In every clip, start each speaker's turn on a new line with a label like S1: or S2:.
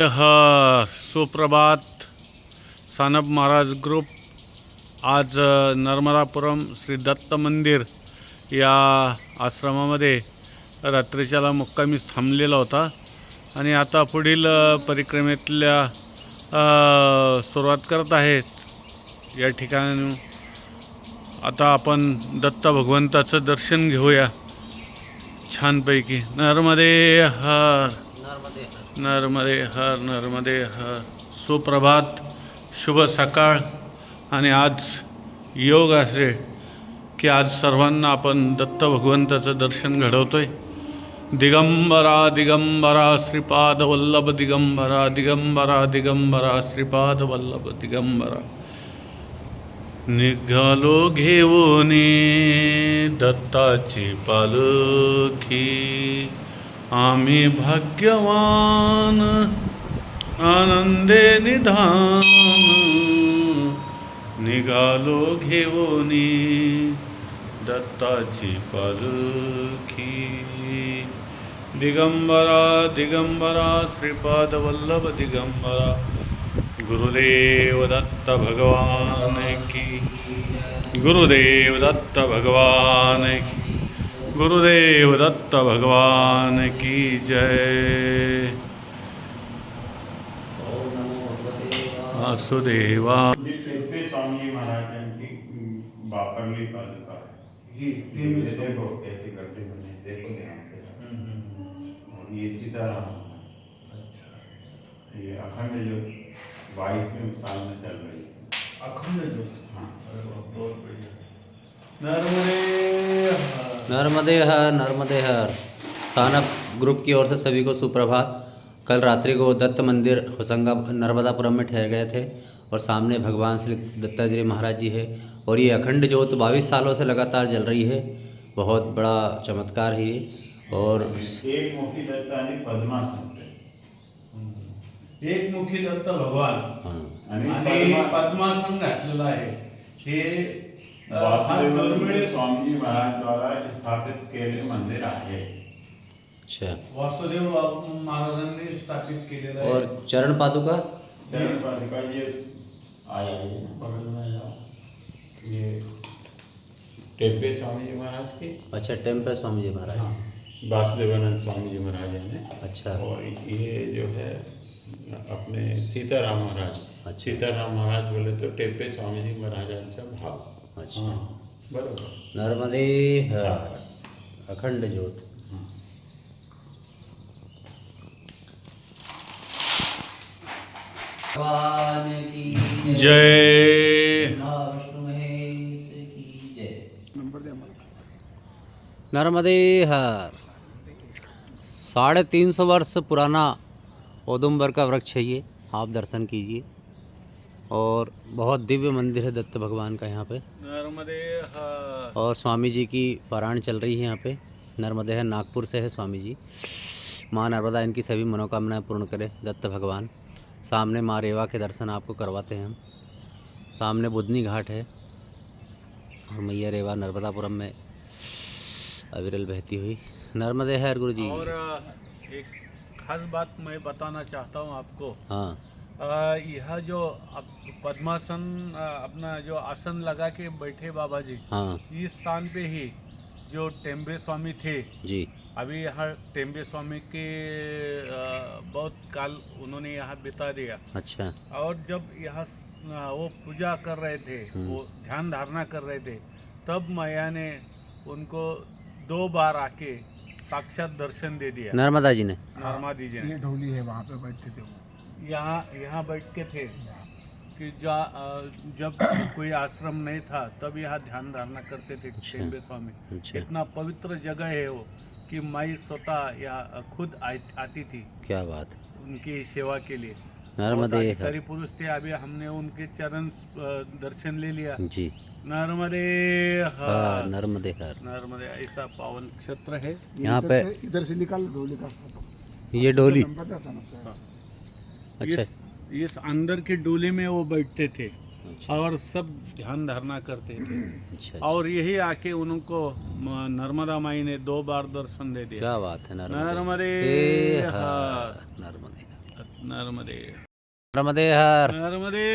S1: ह सुप्रभात सानप महाराज ग्रुप। आज नर्मदापुरम श्री दत्त मंदिर या आश्रमामध्ये रात्रीच्याला मुक्कामीस थांबलेला होता आणि आता पुढील परिक्रमेतल्या सुरुवात करत आहेत. या ठिकाणी आता आपण दत्त भगवंताचं दर्शन घेऊया. छानपैकी. नर्मदे हर। नर्मदे हर नर्मदे हर। सुप्रभात शुभ सकाळ। आणि आज योग असे की आज सर्वांना आपण दत्त भगवंताचं दर्शन घडवतो आहे दिगंबरा दिगंबरा श्रीपाद वल्लभ दिगंबरा दिगंबरा दिगंबरा श्रीपाद वल्लभ दिगंबरा। निघालो घेऊन दत्ताची पालखी। आम्ही भाग्यवान आनंदे निधान निघालो घेऊनी दत्ताची पालखी दिगंबरा दिगंबरा श्रीपाद वल्लभ दिगंबरा गुरुदेव दत्त भगवान की. गुरुदेव दत्त भगवान की. गुरुदेव दत्त भगवान की जय। वासुदेवा।
S2: स्वामी महाराज यांची अं, वापरली.
S1: ही
S2: देखो कैसे करते बने देखो ध्यान से और ये सीताराम. ये अखंड जो बाईसवें साल में चल रही है
S1: अखंड ज्योत
S2: हाँ.
S1: बहुत बढ़िया नर्मदे हर।
S3: नर्मदे हर नर्मदे सानप ग्रुप की ओर से सभी को सुप्रभात। कल रात्रि को दत्त मंदिर होशंगा नर्मदापुरम में ठहर गए थे और सामने भगवान श्री दत्तात्रेय महाराज जी है और ये अखंड ज्योत बाईस सालों से लगातार जल रही है। बहुत बड़ा चमत्कार है ये और
S2: एक मुखी दत्ता पद्मासन
S1: एक मुखी दत्त भगवान।
S3: हाँ।
S2: आणि
S1: पद्मासन घातलेलं आहे। हे फार
S2: वासुदेव स्वामीजी महाराज द्वारा स्थापित केले मंदिर आहे.
S3: अच्छा.
S1: वासुदेव महाराजांनी स्थापित केलेलं आहे.
S3: और चरण पादुका?
S2: चरण पादुका ये आया ये बगल में ये टेब्बे स्वामी जी महाराज की.
S3: अच्छा टेंपल स्वामी जी महाराज
S2: वासुदेवानंद स्वामी जी महाराज ने
S3: अच्छा.
S2: और ये जो है अपने सीताराम महाराज.
S3: अच्छा.
S2: सीताराम महाराज बोले तो टेप्पे स्वामी जी महाराजांचा भाव.
S3: अच्छा।
S2: हां। बरोबर
S3: नर्मदे हर अखंड ज्योत।
S2: हां.
S3: भगवान की
S1: जय।
S3: विष्णु महेश की जय। नर्मदे हर। साढ़े तीन सौ वर्ष पुराना औदुम्बर का वृक्ष है ये। आप दर्शन कीजिए। और बहुत दिव्य मंदिर है दत्त भगवान का यहाँ पे।
S1: नर्मदे हर
S3: और स्वामी जी की पारायण चल रही है यहाँ पे। नर्मदे है नागपुर से है स्वामी जी माँ नर्मदा इनकी सभी मनोकामनाएँ पूर्ण करे दत्त भगवान। सामने माँ रेवा के दर्शन आपको करवाते हैं हम। सामने बुधनी घाट है। और मैया रेवा नर्मदापुरम में अविरल बहती हुई। नर्मदे है गुरु जी
S1: और एक खास बात मैं बताना चाहता हूँ आपको।
S3: हाँ।
S1: यह जो पद्मासन अपना जो आसन लगा के बैठे बाबा जी
S3: हाँ।
S1: इस स्थान पे ही जो टेम्बे स्वामी थे
S3: जी।
S1: अभी यहाँ टेम्बे स्वामी के बहुत काल उन्होंने यहाँ बिता दिया।
S3: अच्छा।
S1: और जब यहाँ वो पूजा कर रहे थे
S3: हम्म।
S1: वो ध्यान धारणा कर रहे थे तब माया ने उनको दो बार आके साक्षात दर्शन दे दिया।
S3: नर्मदा जी ने?
S1: नर्मदा जी ने।
S4: ढोली है वहाँ पे बैठते थे वो।
S1: यहाँ यहाँ बैठ के थे कि जा जब कोई आश्रम नहीं था तब यहाँ ध्यान धारणा करते थे। टेम्बे स्वामी। इतना पवित्र जगह है वो कि माई स्वतः यहाँ खुद आती थी।
S3: क्या बात।
S1: उनकी सेवा के लिए।
S3: नर्मदे हर
S1: अधिकारी पुरुष थे अभी हमने उनके चरण दर्शन ले लिया।
S3: जी।
S1: नर्मदे
S3: हाँ
S1: हर
S3: नर्मदे हर।
S1: नर्मदे ऐसा पावन क्षेत्र है।
S4: ये
S3: यहाँ पे-
S4: इधर से निकाल ढोली का
S3: ये डोली। अच्छा।
S1: इस, इस अंदर के डोले में वो बैठते थे
S3: अच्छा।
S1: और सब ध्यान धारणा करते थे।
S3: अच्छा
S1: और यही आके उनको नर्मदा माई ने दो बार दर्शन दे दिया।
S3: क्या बात है नर्मदे।
S1: नर्मदे
S3: नर्मदे।
S1: नर्मदे।
S3: नर्मदे हर।
S1: नर्मदे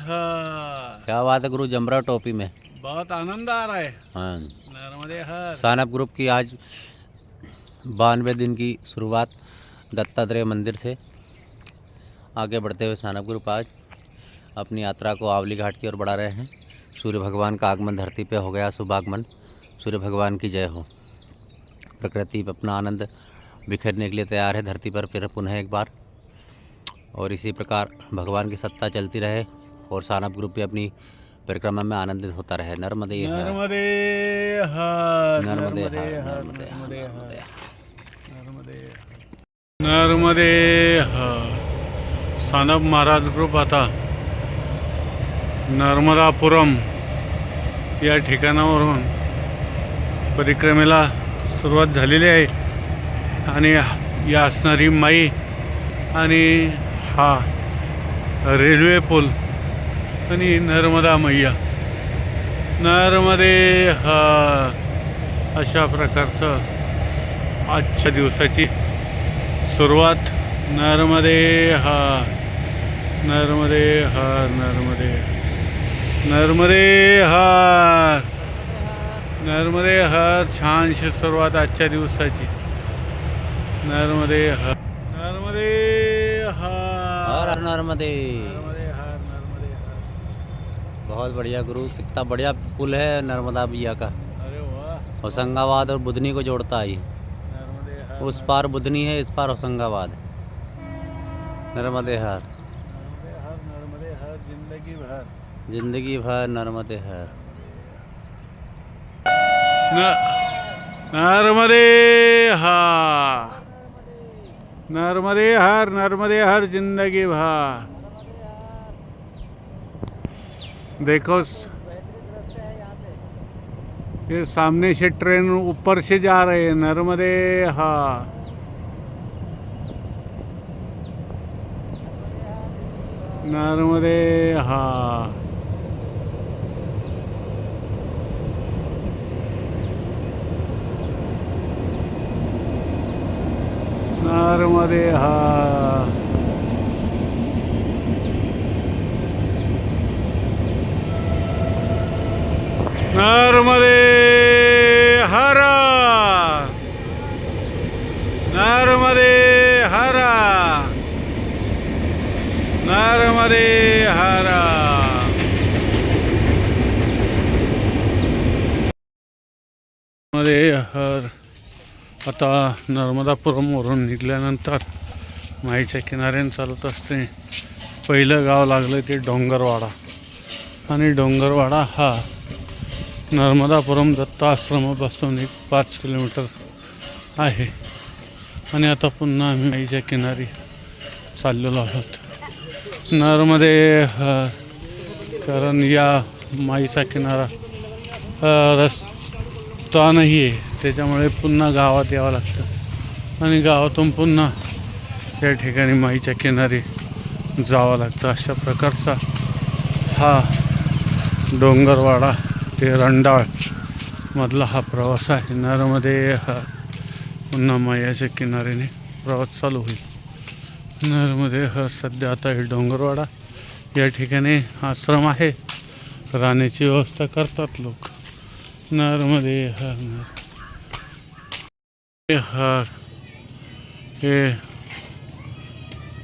S1: हर।
S3: क्या बात है गुरु जमरा टोपी में।
S1: बहुत आनंद आ रहा है।
S3: हाँ।
S1: नर्मदे हर।
S3: सानप ग्रुप की आज बानवे दिन की शुरुआत दत्तात्रेय मंदिर से आगे बढ़ते हुए सानप ग्रुप आज अपनी यात्रा को आवली घाट की ओर बढ़ा रहे हैं। सूर्य भगवान का आगमन धरती पे हो गया शुभागमन। सूर्य भगवान की जय हो। प्रकृति अपना आनंद बिखरने के लिए तैयार है धरती पर फिर पुनः एक बार। और इसी प्रकार भगवान की सत्ता चलती रहे और सानप ग्रुप भी अपनी परिक्रमा में आनंदित होता रहे। नर्मदे
S1: नर्मदे
S3: नर्मदे
S1: नर्मदे
S3: नर्मदे
S1: नर्मदे सानप महाराज ग्रुप आता नर्मदापुरम या ठिकाणावरून परिक्रमेला सुरुवात झालेली आहे. आणि या असणारी माई आणि हा रेल्वे पूल आणि नर्मदा मैया. नर्मदे हा अशा प्रकारचं आजच्या दिवसाची सुरुवात. नर्मदे हा नर्मदे हार नर्मदे। नर्मदे हार। नर्मदे हार छानशी सुरुवात आजच्या दिवसाची. नर्मदे हार। नर्मदे
S3: हर। नर्मदे।
S1: नर्मदे हार नर्मदे हार।
S3: बहुत बढ़िया गुरु कितना बढ़िया पुल है नर्मदा मैया का। होशंगाबाद और बुधनी को जोड़ता है उस पार बुधनी है इस पार होशंगाबाद नर्मदे हर
S1: नर्मदे हर नर्मदे हर ज़िंदगी भर
S3: ज़िंदगी भर नर्मदे हर
S1: नर्मदे हर नर्मदे हर नर्मदे हर ज़िंदगी भर देखो ये सामने से ट्रेन ऊपर से जा रहे हैं। नर्मदे हर नर्मदे हा. नर्मदे हा. नर्मदे हरा. नर्मदे हरा. नर्म हर नर्मदे हर आता नर्मदापुरमवरून निघाल्यानंतर माईच्या किनाऱ्याने चालत असते पहिलं गाव लागलं ते डोंगरवाडा. आणि डोंगरवाडा हा नर्मदापुरम दत्ताश्रमापासून एक पाच किलोमीटर आहे. आणि आता पुन्हा आम्ही माईच्या किनारी चाललेलो आहोत. नर्मदे कारण या माईचा किनारा रस्ता नाही आहे त्याच्यामुळे पुन्हा गावात यावं लागतं. आणि गावातून पुन्हा या ठिकाणी माईच्या किनारी जावं लागतं. अशा प्रकारचा हा डोंगरवाडा ते रंडाळ मधला हा प्रवास आहे. नरमध्ये हा पुन्हा मायाच्या किनारीने प्रवास चालू होईल. नरमध्ये हा सध्या आता हे डोंगरवाडा या ठिकाणी आश्रम आहे. राहण्याची व्यवस्था करतात लोक. नरमध्ये हर नर हे.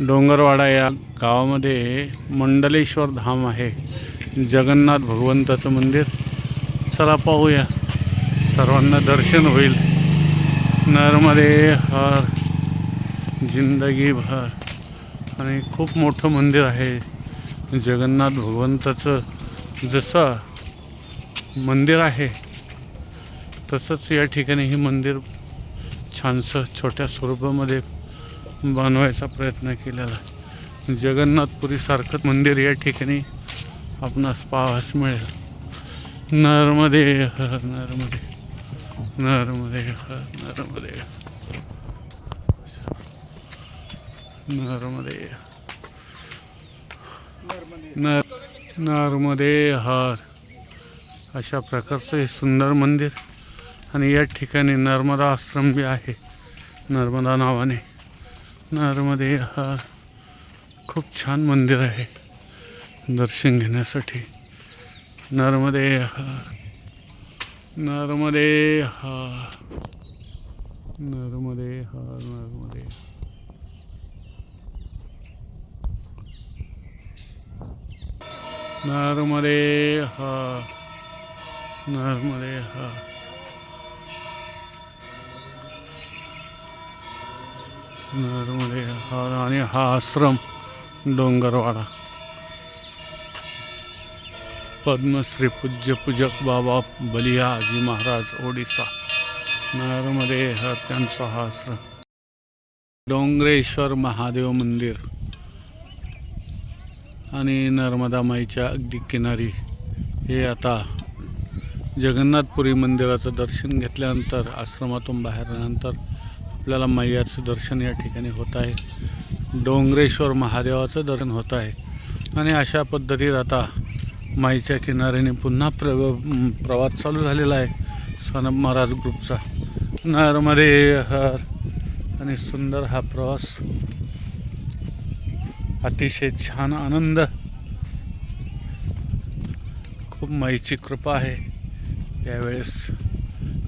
S1: डोंगरवाडा या गावामध्ये मंडलेश्वर धाम आहे. जगन्नाथ भगवंताचं मंदिर. चला पाहूया. सर्वांना दर्शन होईल. नर्मदे हर जिंदगी भर. आणि खूप मोठं मंदिर आहे. जगन्नाथ भगवंताचं जसं मंदिर आहे तसंच या ठिकाणी हे मंदिर छानसं छोट्या स्वरूपामध्ये बनवायचा प्रयत्न केलेला. जगन्नाथपुरीसारखंच जगन्नाथपुरीसारखं मंदिर या ठिकाणी आपणास पाहावयास मिळेल. नर्मदे हर नर्मदे नर्मदे हर नर्मदे. नर्मदे नर नर्मदे हर. अशा प्रकारचं हे सुंदर मंदिर. आणि या ठिकाणी नर्मदा आश्रम बी आहे. नर्मदा नावाने. नर्मदे हा खूप छान मंदिर आहे. दर्शन घेण्यासाठी. नर्मदे हा. नर्मदे हा. नर्मदे हा नर्मदे नर्मदे हा. नर्मदे हा. नर्मदे हा आणि हा आश्रम डोंगरवाडा पद्मश्री पूज्य पूजक बाबा बलियाजी महाराज ओडिसा नर्मदे हा त्यांचा हा आश्रम डोंगरेश्वर महादेव मंदिर आणि नर्मदा माईच्या अगदी किनारी हे आता जगन्नाथपुरी मंदिराचं दर्शन घेतल्यानंतर आश्रमातून बाहेर आल्यानंतर आपल्याला मैयाचं दर्शन या ठिकाणी होत आहे. डोंगरेश्वर महादेवाचं दर्शन होत आहे. आणि अशा पद्धतीत आता माईच्या किनाऱ्याने पुन्हा प्र प्रवास चालू झालेला आहे. सनब महाराज ग्रुपचा. नर्मदे हर. आणि सुंदर हा प्रवास. अतिशय छान आनंद. खूप माईची कृपा आहे. यावेळेस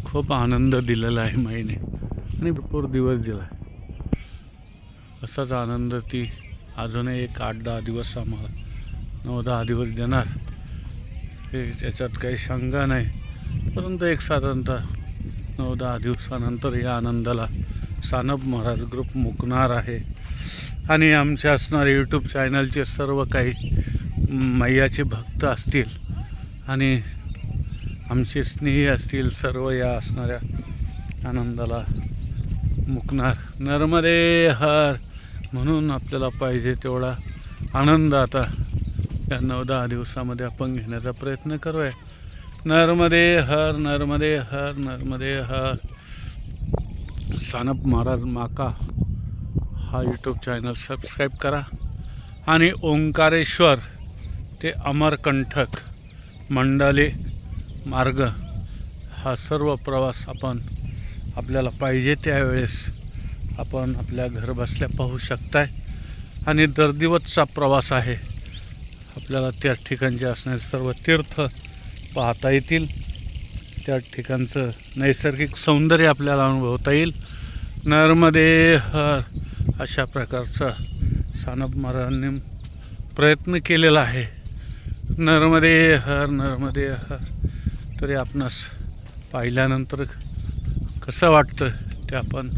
S1: खूप आनंद दिलेला आहे माईने. आणि भरपूर दिवस दिला आहे असाच आनंद ती अजूनही एक आठ दहा दिवस आम्हाला नऊ दहा दिवस देणार. हे त्याच्यात काही शंका नाही. परंतु एक साधारणतः नऊ दहा दिवसानंतर या आनंदाला सानप महाराज ग्रुप मुकणार आहे. आणि आमचे असणारे यूट्यूब चॅनलचे सर्व काही मैयाचे भक्त असतील आणि आमचे स्नेही असतील सर्व या असणाऱ्या आनंदाला मुकणार. नर्मदे हर म्हणून आपल्याला पाहिजे तेवढा आनंद आता. या नऊ दहा दिवसामध्ये आपण घेण्याचा प्रयत्न करूया. नर्मदे हर नर्मदे हर नर्मदे हर. सानप महाराज माका हा यूट्यूब चॅनल सबस्क्राईब करा. आणि ओंकारेश्वर ते अमरकंठक मंडाले मार्ग हा सर्व प्रवास आपण आपल्याला पाहिजे त्यावेळेस आपण आपल्या घरबसल्या पाहू शकताय. आणि दरदिवसचा प्रवास आहे. आपल्याला त्या ठिकाणचे असणारे सर्व तीर्थ पाहता येतील. त्या ठिकाणचं नैसर्गिक सौंदर्य आपल्याला अनुभवता येईल. नर्मदे हर अशा प्रकारचा सानप महाराजांनी प्रयत्न केलेला आहे. नर्मदे हर नर्मदे हर. तरी आपणास पाहिल्यानंतर कसं वाटतं ते आपण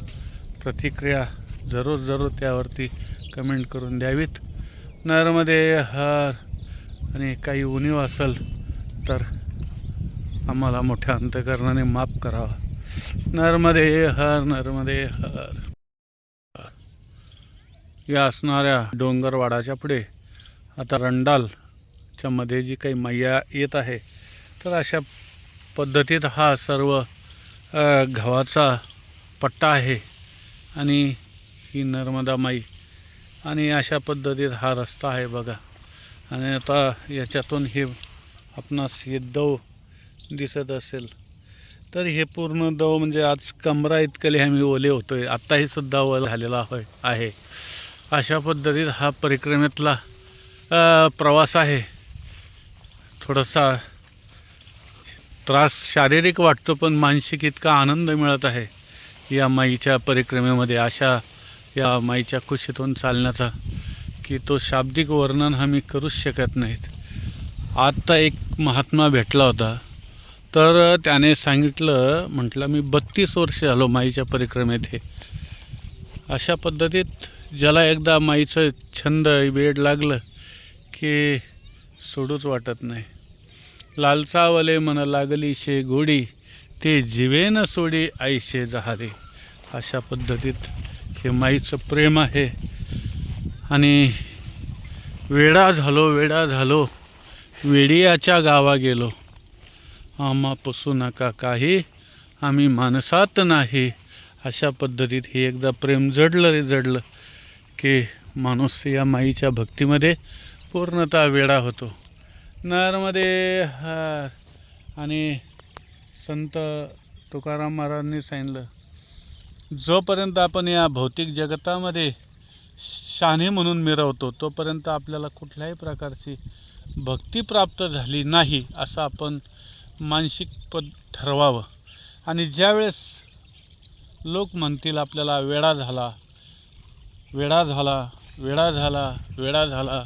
S1: प्रतिक्रिया जरूर जरूर त्यावरती कमेंट करून द्यावीत. नरमध्ये हर आणि काही उणीव असेल तर आम्हाला मोठ्या अंतकरणाने माफ करावा. नर्मदे हर नर्मदे हर. या असणाऱ्या डोंगरवाडाच्या पुढे आता रंडालच्या मध्ये जी काही मैया येत आहे तर अशा पद्धतीत हा सर्व गव्हाचा पट्टा आहे आणि ही नर्मदा माई. आणि अशा पद्धतीत हा रस्ता आहे बघा. आणि आता याच्यातून हे आपणास हे दव दिसत असेल. तर हे पूर्ण दव म्हणजे आज कमरा इतकले आम्ही ओले होतो आहे आत्ताही सुद्धा ओला झालेला होय आहे. अशा पद्धतीत हा परिक्रमेतला प्रवास आहे. थोडासा त्रास शारीरिक वाटतो पण मानसिक इतका आनंद मिळत आहे. या माईच्या परिक्रमेमध्ये अशा या माईच्या कुशीतून चालण्याचा की तो शाब्दिक वर्णन हा मी करूच शकत नाहीत. आत्ता एक महात्मा भेटला होता. तर त्याने सांगितलं म्हटलं मी बत्तीस वर्ष झालो माईच्या परिक्रमेत हे अशा पद्धतीत ज्याला एकदा माईचं छंद वेड लागलं की सोडूच वाटत नाही. लालचावले मन लागली शे गोडी ते जीवेन सोडी आईशे जहारे. अशा पद्धतीत हे माईचं प्रेम आहे. आणि वेडा झालो वेडा झालो वेडियाच्या गावा गेलो. आम्हा पसू नका काही आम्ही माणसात नाही. अशा पद्धतीत हे एकदा प्रेम जडलं रे जडलं की माणूस या माईच्या भक्तीमध्ये पूर्णतः वेडा होतो. नरमध्ये हर. आणि संत तुकाराम महाराजांनी सांगितलं जोपर्यंत आपण या भौतिक जगतामध्ये शाने म्हणून मिरवतो तोपर्यंत आपल्याला कुठल्याही प्रकारची भक्ती प्राप्त झाली नाही असं आपण मानसिक पद ठरवावं. आणि ज्यावेळेस लोक म्हणतील आपल्याला वेडा झाला वेडा झाला वेडा झाला वेडा झाला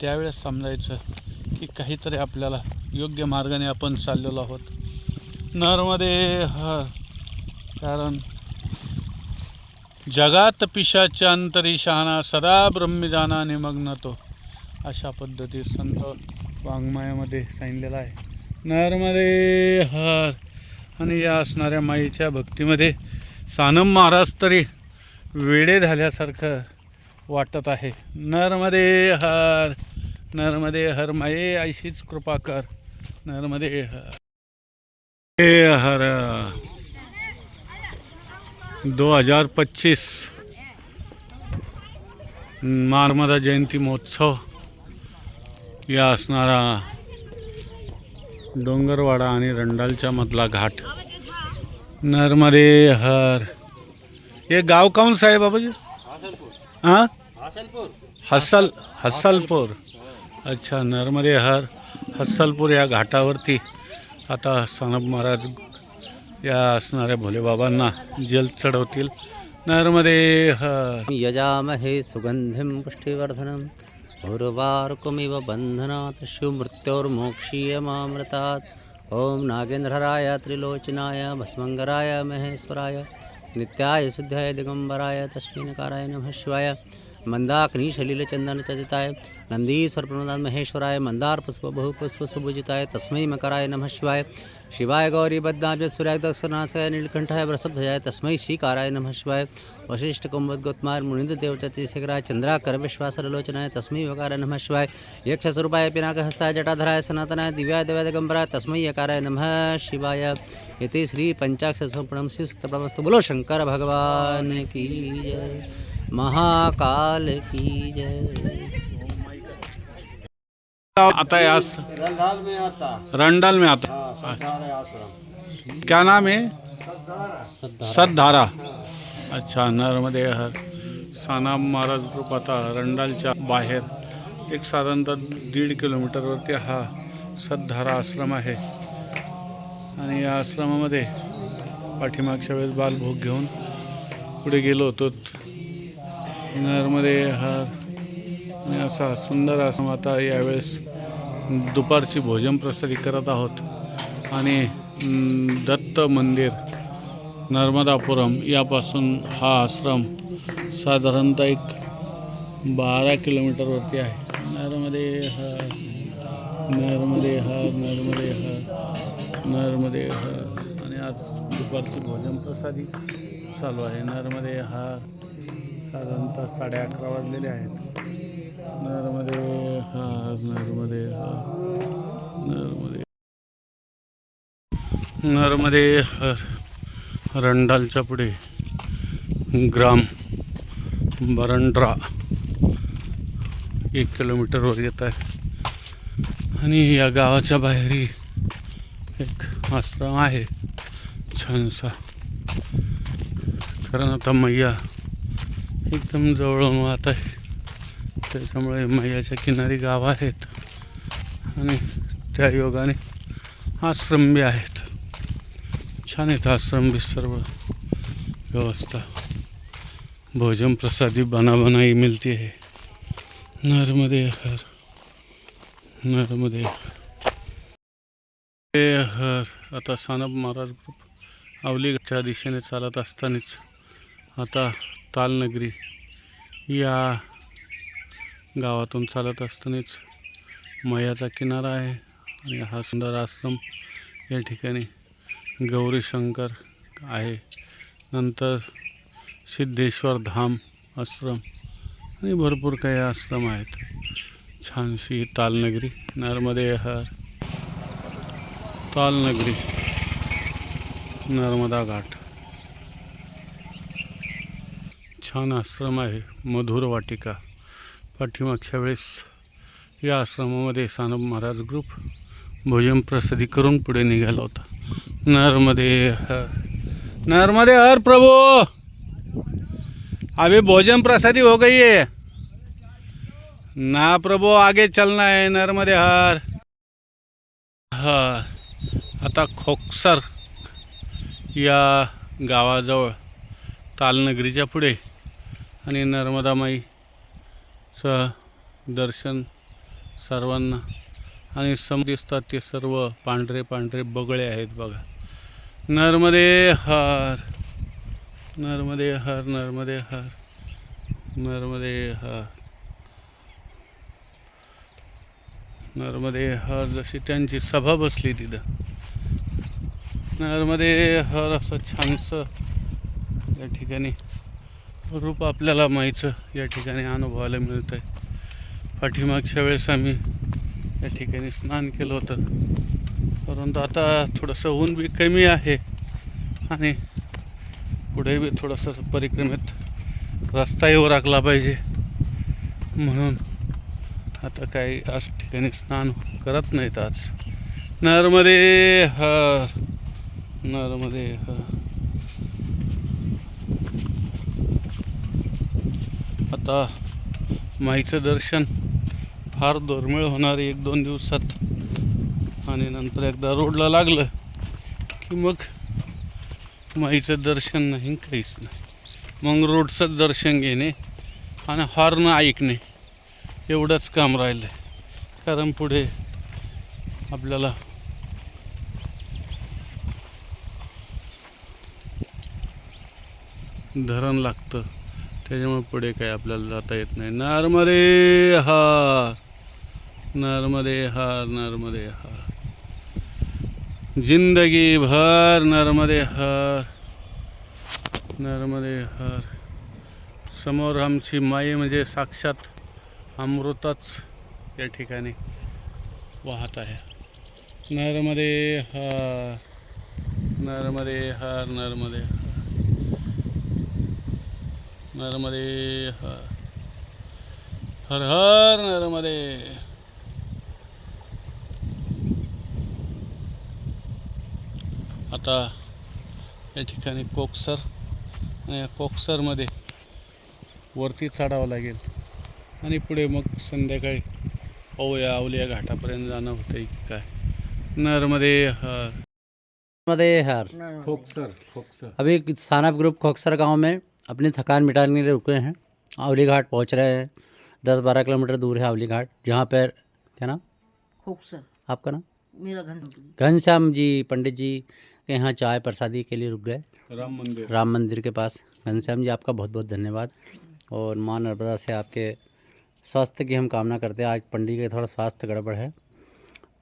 S1: त्यावेळेस समजायचं की काहीतरी आपल्याला योग्य मार्गाने आपण चाललेलो आहोत. नरमध्ये ह कारण जगात पिशाच्या अंतरी शहाणा सदा ब्रह्मजाना निमग्न तो अशा पद्धती संत वाङ्मयामध्ये सांगितलेला आहे. नरमध्ये हर आणि या असणाऱ्या माईच्या भक्तीमध्ये सानम महाराज तरी वेडे झाल्यासारखं वाटत आहे. नरमध्ये हर नरमध्ये हर माये ऐशीच कृपा कर. हर हे हर दो हजार पच्चीस नर्मदा जयंती महोत्सव. या असणारा डोंगरवाडा आणि रंडालच्या मधला घाट. नर्मदे हर हे गाव काऊन साहेब बाबाजी? हां हसल हसलपूर. अच्छा नर्मदे हर हसलपूर या घाटावरती. आता सानप महाराज या असणाऱ्या भोलेबाबांना जल चढवतील. नर्मदे हर.
S3: यजामहे सुगन्धिं पुष्टिवर्धनम् उर्वारुकमिव बन्धनात् शिवमृत्योर्मोक्षीयमामृतात् ॐ नागेन्द्रहराय त्रिलोचनाय भस्मङ्गराय महेश्वराय, नित्याय शुद्धाय दिगम्बराय तस्मिन्काराय नमः शिवाय. मंदाकनी शलील चंदन चचिताय नंदीश्वर प्रणदान महेश्वराय, मंदार पुष्प बहु पुष्प सुभुजिताय तस्मय मकराय नमः शिवाय। शिवाय गौरी बदनाज सूर्य दक्षनाशाय नीलकंठाय वृषभध्वजाय तस्मय श्रीकाराय नमः शिवाय। वशिष्ठ कुंभद गौतमार, मुनिंद देव चतुशेखराय, चंद्राकर विश्वास लोचनाय तस्मय वकाराय नमः शिवाय। यक्ष स्वरूपाय पिनाक हस्ताय जटाधराय सनातनाय, दिव्याय दिव्यादगंबराय तस्मय यकाराय नमः शिवाय। ये श्री पंचाक्ष संपूर्ण शिव सप्तमस्तु बोलो शंकर भगवान की जय। महाकाल की जय।
S1: आता यास
S3: रंगाल में आता।
S1: रंडाल में आता।
S3: आश्रम।
S1: क्या नाम है? सदधारा। अच्छा नर्मदे हर। सानाम महाराज ग्रुप आता रंडालच्या बाहेर। एक साधारणतः दीड किलोमीटरवरती हा सदधारा आश्रम आहे. आणि या आश्रमामध्ये पाठीमागच्या वेळेस बालभोग घेऊन पुढे गेलो होतो. नर्मदे हर असा सुंदर आश्रम आता यावेळेस दुपारची भोजन प्रसादी करत आहोत. आणि दत्त मंदिर नर्मदापुरम यापासून हा आश्रम साधारणतः एक बारा किलोमीटरवरती आहे. नर्मदे हर नर्मदे हर नर्मदे हर नर्मदे हर आणि आज दुपारची भोजन प्रसादी चालू आहे. नर्मदे हर साधारणतः साडे अकरा वाजलेले आहेत. नरमध्ये हर नरमध्ये नरमध्ये नरमध्ये रंडालच्या पुढे ग्राम बरंड्रा एक किलोमीटरवर येत आहे. आणि या गावाच्या बाहेरही एक आश्रम आहे छानसा. कारण आता मैया एकदम जवळून वाहत आहे. त्याच्यामुळे मैयाच्या किनारी गाव आहेत. आणि त्या योगाने आश्रम बी आहेत. छान आहेत आश्रम बी सर्व व्यवस्था. भोजन प्रसादी बनाबनाई मिळते. आहे है नर्मदे हर. नर्मदे हर. आता सानप महाराज ग्रुप आवलीच्या दिशेने चालत असतानाच आता तालनगरी या गावातून चालत असतानाच मयाचा किनारा आहे आणि हा सुंदर आश्रम या ठिकाणी गौरीशंकर आहे. नंतर सिद्धेश्वर धाम आश्रम आणि भरपूर काही आश्रम आहेत. छानशी तालनगरी नर्मदे हर तालनगरी नर्मदा घाट. छान आश्रम आहे मधुर वाटिका. पाठीमागच्या वेळेस या आश्रमामध्ये सानप महाराज ग्रुप भोजन प्रसादी करून पुढे निघाला होता. नर्मदे हर नर्मदे हर प्रभू! अभी भोजन प्रसादी हो गई है. ना प्रभू आगे चलना है नर्मदे हर. हा आता खोकसर या गावाजवळ तालनगरीच्या पुढे आणि नर्मदामाईचं दर्शन सर्वांना. आणि सम दिसतात ते सर्व पांढरे पांढरे बगळे आहेत बघा. नर्मदे हर नर्मदे हर नर्मदे हर नर्मदे हर. नर्मदे हर जशी त्यांची सभा बसली तिथं. नर्मदे हर असं छानसं या ठिकाणी रूप आपल्याला माहीचं. या ठिकाणी अनुभवायला मिळतं आहे पाठीमागच्या वेळेस आम्ही या ठिकाणी स्नान केलं होतं. परंतु आता थोडंसं ऊन बी कमी आहे आणि पुढे बी थोडंसं परिक्रमेत रस्ता येऊ राखला पाहिजे. म्हणून आता काही आज ठिकाणी स्नान करत नाहीत आज. नर्मदे हर नर्मदे हर. आता माईचं दर्शन फार दुर्मिळ होणार एक दोन दिवसात. आणि नंतर एकदा रोडला लागलं की मग माईचं दर्शन नाही काहीच नाही. मग रोडचं दर्शन घेणे आणि हॉर्न ऐकणे एवढंच काम राहिलं आहे कारण पुढे आपल्याला धरण लागतं. त्याच्यामुळे पुढे काही आपल्याला जाता येत नाही. नर्मदे हार. नर्मदे हार नर्मदे हार. जिंदगी भर नर्मदे हर. नर्मदे हर. समोर आमची माई म्हणजे साक्षात अमृतच या ठिकाणी वाहत आहे. नर्मदे हर. नर्मदे हर नर्मदे हर. नर्मदे हर हर हर नर्मदे. आता या ठिकाणी कोकसर आणि या कोकसरमध्ये वरती चढावं लागेल. आणि पुढे मग संध्याकाळी ओया अवलिया घाटापर्यंत जाणं होतं की काय. नर्मदे हर
S3: नर्मदे हर
S1: खोकसर खोकसर।
S3: अभी सानप ग्रुप खोखसर गाँव में अपनी थकान मिटाने के लिए रुके हैं। आवली घाट पहुँच रहे हैं। दस बारह किलोमीटर दूर है आवली घाट जहाँ पर क्या नाम?
S5: खोकसर।
S3: आपका नाम?
S5: मेरा
S3: घनश्याम जी। पंडित जी के यहाँ चाय प्रसादी के लिए रुक गए।
S1: राम मंदिर।
S3: राम मंदिर के पास। घनश्याम जी आपका बहुत बहुत धन्यवाद। और माँ नर्मदा से आपके स्वास्थ्य की हम कामना करते हैं। आज पंडित के थोड़ा स्वास्थ्य गड़बड़ है।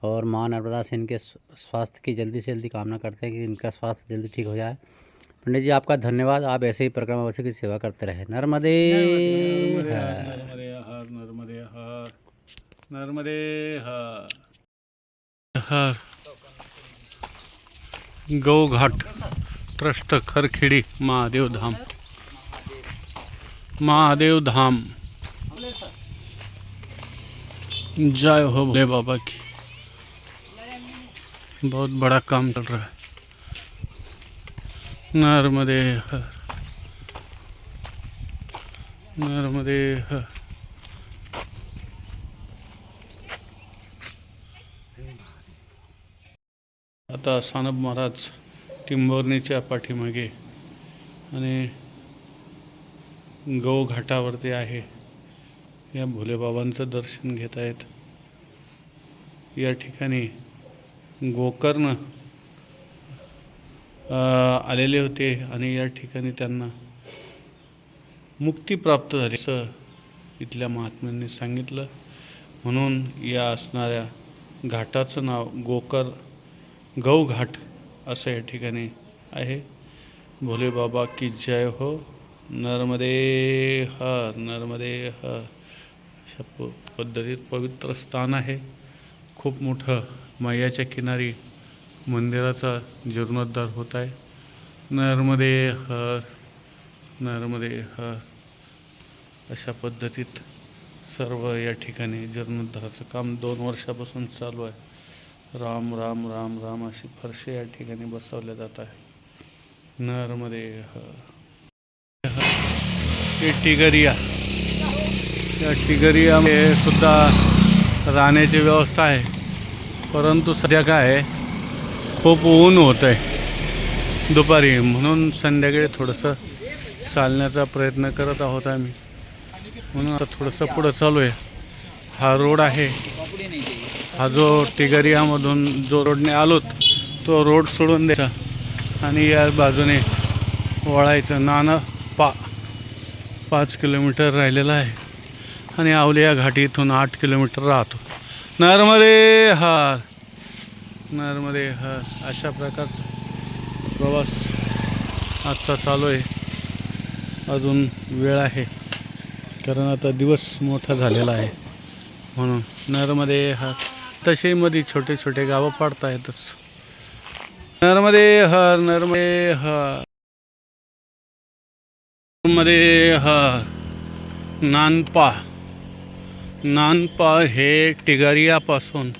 S3: और माँ नर्मदा से इनके स्वास्थ्य की जल्दी से जल्दी कामना करते हैं कि इनका स्वास्थ्य जल्दी ठीक हो जाए। पंडित जी आपका धन्यवाद। आप ऐसे ही परिक्रमावासी की सेवा करते रहे। नर्मदे।
S1: नर्मदे हर। नर्मदे हर नर्मदे हर हर। ट्रस्ट खरखेडी महादेव धाम। महादेव धाम। जय हो भोले बाबा की। बहुत बड़ा काम चल रहा है। नर्मदे हर नर्मदे हर आता सानप महाराज टिंबोर्णीच्या पाठीमागे आणि गौघाटावरती आहे. या भोलेबाबांचं दर्शन घेत आहेत या ठिकाणी गोकर्ण आलेले होते आणि या ठिकाणी त्यांना मुक्ती प्राप्त झाली. असं इथल्या महात्म्यांनी सांगितलं. म्हणून या असणाऱ्या घाटाचं नाव गोकर गौघाट असं या ठिकाणी आहे. भोले बाबा की जय हो. नर्मदे हर नर्मदे हर अशा प पद्धतीत पवित्र स्थान आहे. खूप मोठं मैयाच्या किनारी मंदिराचा जीर्णोद्धार होत आहे. नर्मदे हर नर्मदे हर. अशा पद्धतीत सर्व या ठिकाणी जीर्णोद्धाराचं काम दोन वर्षापासून चालू आहे. राम राम राम राम अशी फरशे या ठिकाणी बसवल्या जात आहे. नर्मदे हर. टिगरिया. या टिगरियामध्ये सुद्धा राहण्याची व्यवस्था आहे. परंतु सध्या काय आहे खूप ऊन होत आहे दुपारी. म्हणून संध्याकाळी थोडंसं चालण्याचा प्रयत्न करत आहोत आम्ही. म्हणून आता थोडंसं पुढं चालू आहे. हा रोड आहे. हा जो टिगरियामधून जो रोडने आलोत तो रोड सोडून द्यायचा. आणि या बाजूने वळायचं. नाना पा पाच किलोमीटर राहिलेलं आहे. आणि आवलिया घाटी इथून आठ किलोमीटर राहतो. नर्मदे हार नर्मदे हार अशा प्रकारचा प्रवास आजचा चालू आहे. अजून वेळ आहे कारण आता दिवस मोठा झालेला आहे. म्हणून नर्मदे हार तसे मध्ये छोटे छोटे गावं पाडता येतच नर्मदे हर नर्मदे हर नर्मदे हर नानपा. नानपा हे टिगारियापासून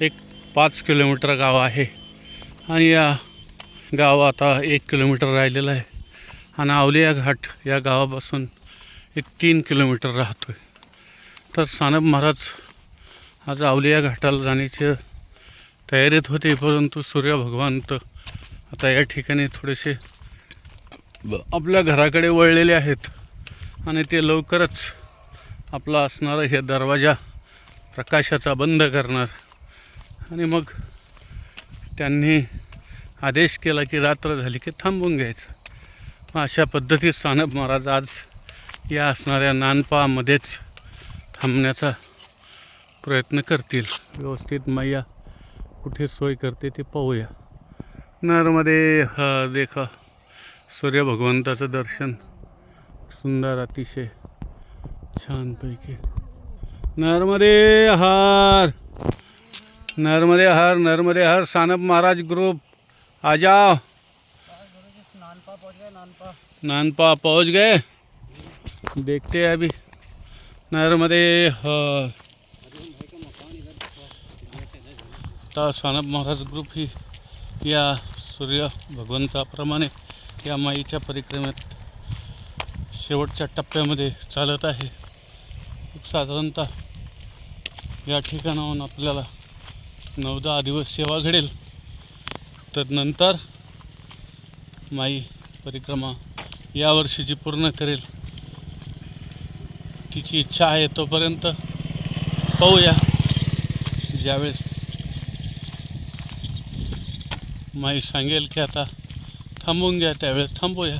S1: एक पाच किलोमीटर गाव आहे. आणि या गाव आता एक किलोमीटर राहिलेलं आहे. आणि आवलिया घाट या गावापासून एक तीन किलोमीटर राहतो आहे तर सानप महाराज आज आवलिया घाटाला जाण्याच्या तयारीत होते परंतु सूर्य भगवंत आता या ठिकाणी थोडेसे आपल्या घराकडे वळलेले आहेत. आणि ते लवकरच आपला असणारा हे दरवाजा प्रकाशाचा बंद करणार. आणि मग त्यांनी आदेश केला की रात्र झाली की थांबून घ्यायचं. मग अशा पद्धतीत सानप महाराज आज या असणाऱ्या नानपामध्येच थांबण्याचा प्रयत्न करतील. व्यवस्थित मैया कुठे सोय करते ते पाहूया. नरमध्ये हा देखा. सूर्य भगवंताचं दर्शन सुंदर अतिशय छानपैकी. नर्मदे हार नर्मदे हर नर्मदे हर सानप महाराज ग्रुप. आ जाओ नानपा पहुंच गए. देखते हैं अभी. नर्मदे हर आता सानप महाराज ग्रुप ही या सूर्य भगवंताप्रमाणे या माईच्या परिक्रमेत शेवटच्या टप्प्यामध्ये चालत आहे. साधारणतः या ठिकाणाहून आपल्याला नऊ दहा दिवस सेवा घडेल. तर नंतर माई परिक्रमा या वर्षीची पूर्ण करेल. तिची इच्छा आहे तोपर्यंत पाहूया. ज्यावेळेस माई सांगेल की आता थांबून घ्या त्यावेळेस थांबूया.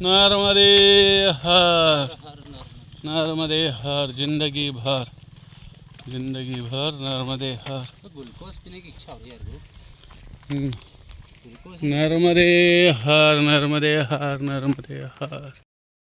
S1: नर्मदे हर नर्मदे हर जिंदगी भर। जिंदगी भर नर्मदे हर।
S3: ग्लूकोज पीने की इच्छा हो रही है
S1: नर्मदे हर नर्मदे हर नर्मदे हर।